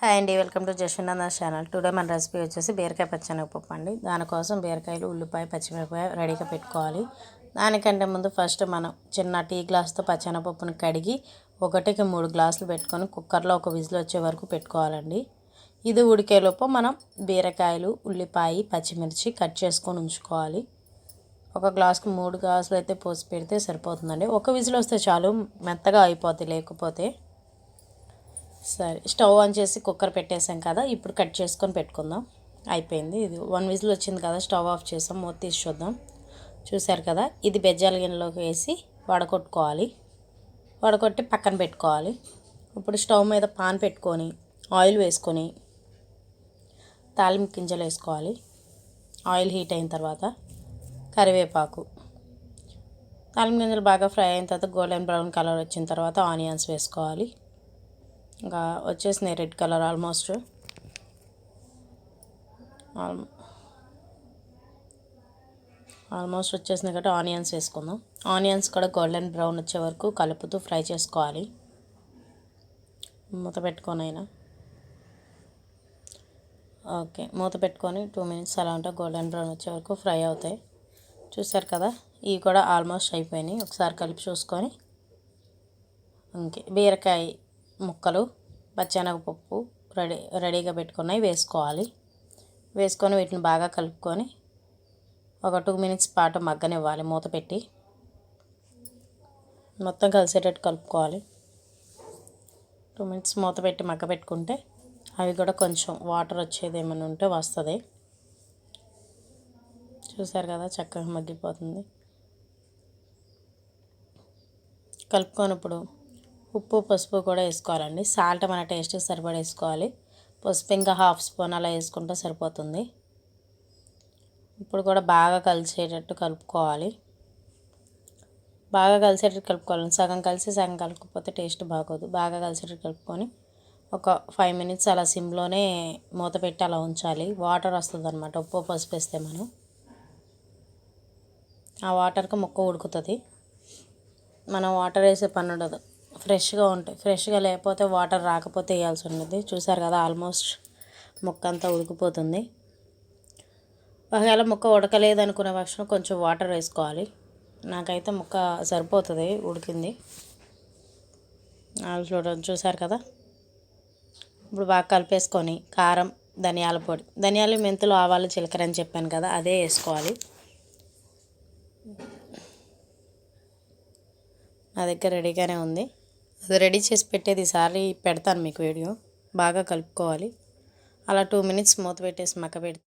Hi అండి welcome to జస్వినంద channel. Today మన రెసిపీ వచ్చేసి బీరకాయ పచ్చనగపప్పు అండి. దానికోసం బీరకాయలు ఉల్లిపాయ పచ్చిమిరపకాయ రెడీగా పెట్టుకోవాలి. దానికంటే ముందు ఫస్ట్ మనం చిన్న టీ గ్లాస్తో పచ్చనపప్పును కడిగి ఒకటికి మూడు గ్లాసులు పెట్టుకొని కుక్కర్లో ఒక విజిల్ వచ్చే వరకు పెట్టుకోవాలండి. ఇది ఉడికేలోపు మనం బీరకాయలు ఉల్లిపాయ పచ్చిమిర్చి కట్ చేసుకొని ఉంచుకోవాలి. ఒక గ్లాస్కి మూడు గ్లాసులు అయితే పోసి పెడితే సరిపోతుందండి. ఒక విజిల్ వస్తే చాలు మెత్తగా అయిపోతాయి లేకపోతే. సరే స్టవ్ ఆన్ చేసి కుక్కర్ పెట్టేసాం కదా ఇప్పుడు కట్ చేసుకొని పెట్టుకుందాం. అయిపోయింది ఇది. వన్ విజిల్ వచ్చింది కదా స్టవ్ ఆఫ్ చేసాం మూత తీసి చూద్దాం. చూసారు కదా ఇది బెజ్జాల గిన్నెలోకి వేసి వడకొట్టుకోవాలి. వడకొట్టి పక్కన పెట్టుకోవాలి. ఇప్పుడు స్టవ్ మీద పాన్ పెట్టుకొని ఆయిల్ వేసుకొని తాలింపు గింజలు వేసుకోవాలి. ఆయిల్ హీట్ అయిన తర్వాత కరివేపాకు. తాలింపు గింజలు బాగా ఫ్రై అయిన తర్వాత గోల్డెన్ బ్రౌన్ కలర్ వచ్చిన తర్వాత ఆనియన్స్ వేసుకోవాలి. ఇంకా వచ్చేసినాయి రెడ్ కలర్ ఆల్మోస్ట్. ఆల్మోస్ట్ వచ్చేసినాయి కాబట్టి ఆనియన్స్ వేసుకుందాం. ఆనియన్స్ కూడా గోల్డెన్ బ్రౌన్ వచ్చే వరకు కలుపుతూ ఫ్రై చేసుకోవాలి. మూత పెట్టుకొని అయినా. ఓకే మూత పెట్టుకొని టూ మినిట్స్ అలా ఉంటే గోల్డెన్ బ్రౌన్ వచ్చే వరకు ఫ్రై అవుతాయి. చూసారు కదా ఇవి కూడా ఆల్మోస్ట్ అయిపోయినాయి. ఒకసారి కలిపి చూసుకొని. ఇంకే బీరకాయ ముక్కలు పచ్చెనగపప్పు రెడీ రెడీగా పెట్టుకున్నవి వేసుకోవాలి. వేసుకొని వీటిని బాగా కలుపుకొని ఒక టూ మినిట్స్ పాటు మగ్గనివ్వాలి మూత పెట్టి. మొత్తం కలిసేటట్టు కలుపుకోవాలి. టూ మినిట్స్ మూత పెట్టి మగ్గ పెట్టుకుంటే అవి కూడా కొంచెం వాటర్ వచ్చేది ఏమైనా ఉంటే వస్తుంది. చూసారు కదా చక్కగా మగ్గిపోతుంది. కలుపుకొని ఇప్పుడు ఉప్పు పసుపు కూడా వేసుకోవాలండి. సాల్ట్ మన టేస్ట్కి సరిపడా వేసుకోవాలి. పసుపు ఇంకా హాఫ్ స్పూన్ అలా వేసుకుంటే సరిపోతుంది. ఇప్పుడు కూడా బాగా కలిసేటట్టు కలుపుకోవాలి. బాగా కలిసేటట్టు కలుపుకోవాలి సగం కలిసి సగం కలుపుకపోతే టేస్ట్ బాగోదు. బాగా కలిసేటట్టు కలుపుకొని ఒక ఫైవ్ మినిట్స్ అలా సిమ్లోనే మూత పెట్టి అలా ఉంచాలి. వాటర్ వస్తుంది అనమాట ఉప్పు పసుపు వేస్తే మనం. ఆ వాటర్కి ముక్క ఉడుకుతుంది. మనం వాటర్ వేసే పని ఉండదు. ఫ్రెష్గా ఉంటాయి. ఫ్రెష్గా లేకపోతే వాటర్ రాకపోతే వేయాల్సి ఉంటుంది. చూసారు కదా ఆల్మోస్ట్ ముక్క అంతా ఉడికిపోతుంది. ఒకవేళ ముక్క ఉడకలేదు అనుకునే పక్షం కొంచెం వాటర్ వేసుకోవాలి. నాకైతే ముక్క సరిపోతుంది ఉడికింది. చూడండి చూసారు కదా? ఇప్పుడు బాగా కలిపేసుకొని కారం ధనియాల పొడి. ధనియాలు మెంతులు ఆవాలు జీలకర్ర అని చెప్పాను కదా అదే వేసుకోవాలి. నా దగ్గర రెడీగానే ఉంది. అది రెడీ చేసి పెట్టేది సారి పెడతాను మీకు వీడియో. బాగా కలుపుకోవాలి. అలా టూ మినిట్స్ మూత పెట్టేసి మక్క పెడితే.